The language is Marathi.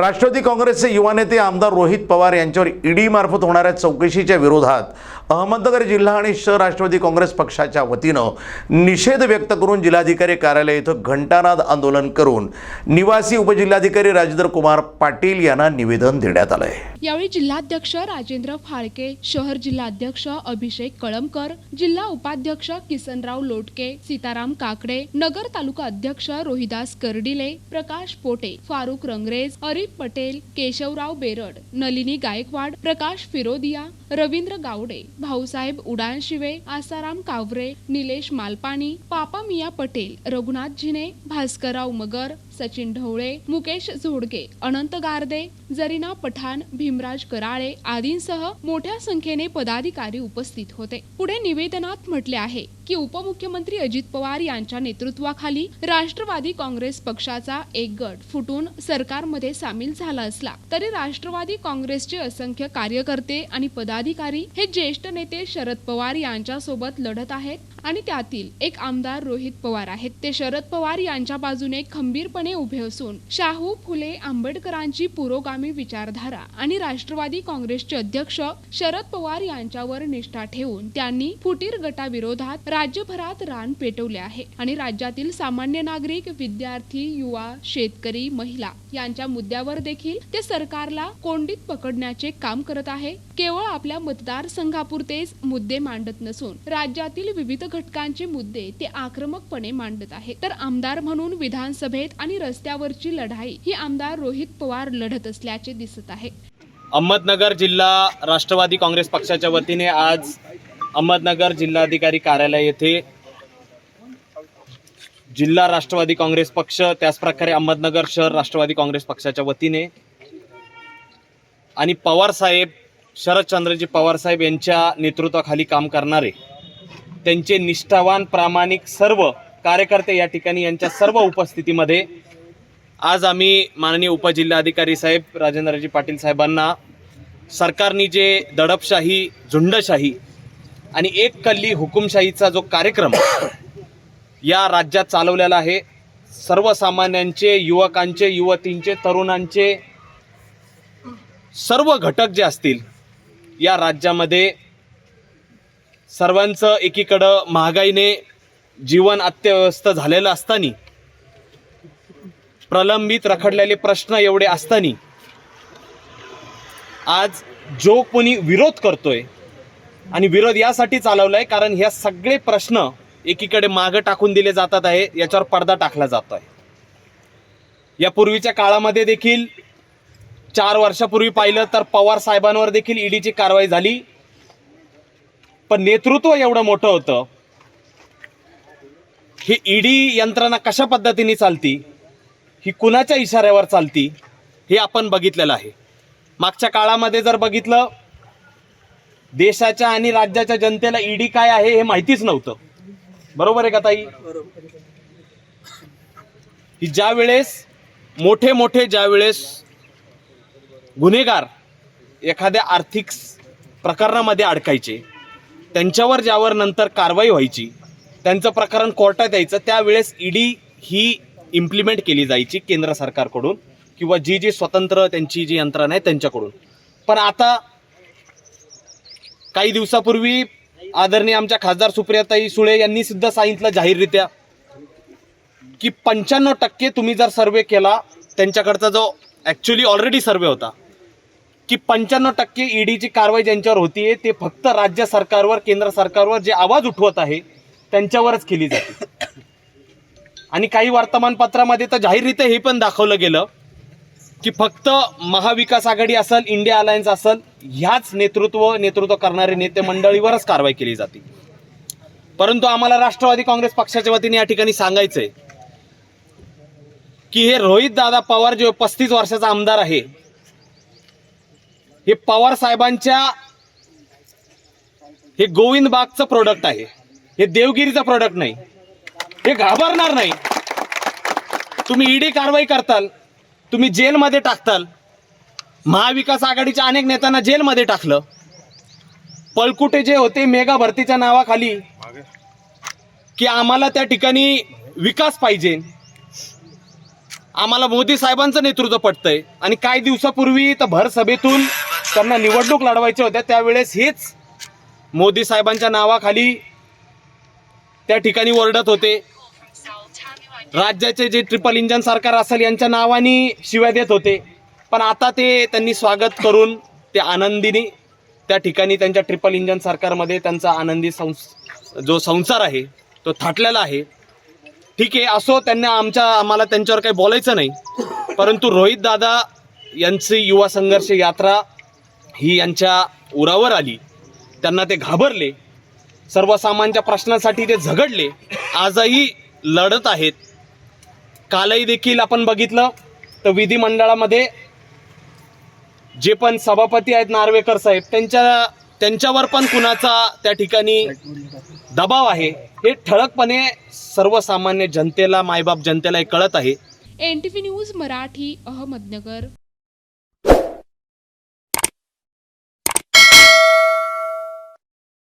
राष्ट्रवादी काँग्रेसचे युवा नेते आमदार रोहित पवार यांच्यावर ईडी मार्फत होणाऱ्या चौकशीच्या विरोधात अहमदनगर जिल्हा आणि शहर राष्ट्रवादी काँग्रेस पक्षाच्या वतीनं निषेध व्यक्त करून जिल्हाधिकारी कार्यालय इथं घंटानाद आंदोलन करून निवासी उपजिल्हाधिकारी राजेंद्र कुमार पाटील यांना निवेदन देण्यात आलंय. यावेळी जिल्हाध्यक्ष राजेंद्र फाळके शहर जिल्हाध्यक्ष अभिषेक कळमकर जिल्हा उपाध्यक्ष किसनराव लोटके सीताराम काकडे नगर तालुका अध्यक्ष रोहिदास कर्डिले प्रकाश पोटे फारुख रंगरेज अरिफ पटेल केशवराव बेरड नलिनी गायकवाड प्रकाश फिरोदिया रवींद्र गावडे भाऊसाहेब उडानशिवे आसाराम कावरे निलेश मालपाणी पापा मिया पटेल रघुनाथ झिने भास्करराव मगर सचिन ढवळे मुकेश झोडके अनंत गारदे जरीना पठाण भीमराज कराळे आदींसह मोठ्या संख्येने पदाधिकारी उपस्थित होते. पुढे निवेदनात म्हटले आहे की उपमुख्यमंत्री अजित पवार यांच्या नेतृत्वाखाली राष्ट्रवादी काँग्रेस पक्षाचा एक गट फुटून सरकारमध्ये सामील झाला असला तरी राष्ट्रवादी काँग्रेसचे असंख्य कार्यकर्ते आणि पदाधिकारी हे ज्येष्ठ नेते शरद पवार यांच्यासोबत लढत आहेत. आणि त्यातील एक आमदार रोहित पवार आहेत. ते शरद पवार यांच्या बाजूने खंबीरपणे उभे असून शाहू फुले आंबेडकरांची पुरोगामी विचारधारा आणि राष्ट्रवादी काँग्रेसचे अध्यक्ष शरद पवार यांच्यावर निष्ठा ठेवून त्यांनी फुटीर गटाविरोधात राज्यभरात रान पेटवले आहे. आणि राज्यातील सामान्य नागरिक विद्यार्थी युवा शेतकरी महिला यांच्या मुद्द्यावर देखील ते सरकारला कोंडीत पकडण्याचे काम करत आहे. केवळ आपल्या मतदारसंघापुरतेच मुद्दे मांडत नसून राज्यातील विविध घटकांचे मुद्दे ते आक्रमकपणे मांडत आहे. तर आमदार म्हणून विधानसभेत आणि रस्त्यावरची लढाई ही आमदार रोहित पवार लढत असल्याचे दिसत आहे. अहमदनगर जिल्हा राष्ट्रवादी काँग्रेस पक्षाच्या वतीने आज अहमदनगर जिल्हाधिकारी कार्यालय येथे जिल्हा राष्ट्रवादी काँग्रेस पक्ष त्याचप्रकारे अहमदनगर शहर राष्ट्रवादी काँग्रेस पक्षाच्या वतीने आणि पवार साहेब शरदचंद्रजी पवार साहेब यांच्या नेतृत्वाखाली काम करणारे त्यांचे निष्ठावान प्रामाणिक सर्व कार्यकर्ते या ठिकाणी यांच्या सर्व उपस्थितीमध्ये आज आम्ही माननीय उपजिल्हाधिकारी साहेब राजेंद्रजी पाटील साहेबांना सरकारने जे दडपशाही झुंडशाही आणि एक कल्ली हुकुमशाहीचा जो कार्यक्रम या राज्यात चालवलेला आहे सर्वसामान्यांचे युवकांचे युवतींचे तरुणांचे सर्व घटक जे असतील या राज्यामध्ये सर्वांचं एकीकडं महागाईने जीवन अत्यवस्थ झालेलं असताना प्रलंबित रखडलेले प्रश्न एवढे असताना आज जो कोणी विरोध करतोय आणि विरोध यासाठी चालवलाय कारण ह्या सगळे प्रश्न एकीकडे मागं टाकून दिले जातात आहे याच्यावर पडदा टाकला जातो आहे. या पूर्वीच्या काळामध्ये देखील चार वर्षापूर्वी पाहिलं तर पवार साहेबांवर देखील ईडीची कारवाई झाली. पण नेतृत्व एवढं मोठं होतं. ही ईडी यंत्रणा कशा पद्धतीने चालती? ही कुणाच्या इशाऱ्यावर चालती? हे आपण बघितलेलं आहे. मागच्या काळामध्ये जर बघितलं देशाच्या आणि राज्याच्या जनतेला ईडी काय आहे हे माहितीच नव्हतं. बरोबर आहे का ताई? ही ज्या वेळेस मोठे मोठे ज्या वेळेस गुन्हेगार एखाद्या आर्थिक प्रकरणामध्ये अडकायचे त्यांच्यावर ज्यावर नंतर कारवाई व्हायची त्यांचं प्रकरण कोर्टात यायचं त्यावेळेस ईडी ही इम्प्लिमेंट केली जायची केंद्र सरकारकडून किंवा जी जी स्वतंत्र त्यांची जी यंत्रणा आहे त्यांच्याकडून. पण आता काही दिवसापूर्वी आदरणीय आमच्या खासदार सुप्रियाताई सुळे यांनी सुद्धा सांगितलं जाहीररित्या की पंच्याण्णव टक्के तुम्ही जर सर्वे केला त्यांच्याकडचा जो ॲक्च्युली ऑलरेडी सर्वे होता की पंच्याण्णव टक्के ईडीची कारवाई ज्यांच्यावर होतीये ते फक्त राज्य सरकारवर केंद्र सरकारवर जे आवाज उठवत आहे त्यांच्यावरच केली जाते. आणि काही वर्तमानपत्रामध्ये तर जाहीररित्या हे पण दाखवलं गेलं की फक्त महाविकास आघाडी असेल इंडिया अलायन्स असेल ह्याच नेतृत्व नेतृत्व करणारे नेते मंडळीवरच कारवाई केली जाते. परंतु आम्हाला राष्ट्रवादी काँग्रेस पक्षाच्या वतीने या ठिकाणी सांगायचंय की हे रोहित दादा पवार जे पस्तीस वर्षाचा आमदार आहे हे पवार साहेबांच्या हे गोविंद बागचं प्रोडक्ट आहे. हे देवगिरीचं प्रोडक्ट नाही. हे घाबरणार नाही. तुम्ही ईडी कारवाई करताल. तुम्ही जेलमध्ये टाकताल. महाविकास आघाडीच्या अनेक नेत्यांना जेलमध्ये टाकलं. पळकुटे जे होते मेगा भरतीच्या नावाखाली की आम्हाला त्या ठिकाणी विकास पाहिजे. आम्हाला मोदी साहेबांचं नेतृत्व पटतंय. आणि काही दिवसापूर्वी तर भर सभेतून त्यांना निवडणूक लढवायच्या होत्या त्यावेळेस हेच मोदी साहेबांच्या नावाखाली त्या ठिकाणी ओरडत होते. राज्याचे जे ट्रिपल इंजन सरकार असेल यांच्या नावाने शिव्या देत होते. पण आता ते त्यांनी स्वागत करून ते आनंदीने त्या ठिकाणी त्यांच्या ट्रिपल इंजन सरकारमध्ये त्यांचा आनंदी संस जो संसार आहे तो थाटलेला आहे. ठीक आहे असो त्यांना आमच्या आम्हाला त्यांच्यावर काही बोलायचं नाही. परंतु रोहित दादा यांची युवा संघर्ष यात्रा ही यांच्या उरावर आली. त्यांना ते घाबरले. सर्वसामान्यांच्या प्रश्नासाठी ते झगडले. आजही लढत आहेत. कालही देखील आपण बघितलं तर विधिमंडळामध्ये जे पण सभापती आहेत नार्वेकर साहेब त्यांच्या त्यांच्यावर पण कुणाचा त्या ठिकाणी दबाव आहे हे ठळकपणे सर्वसामान्य जनतेला मायबाप जनतेला हे कळत आहे. N T V news Marathi Ahmednagar.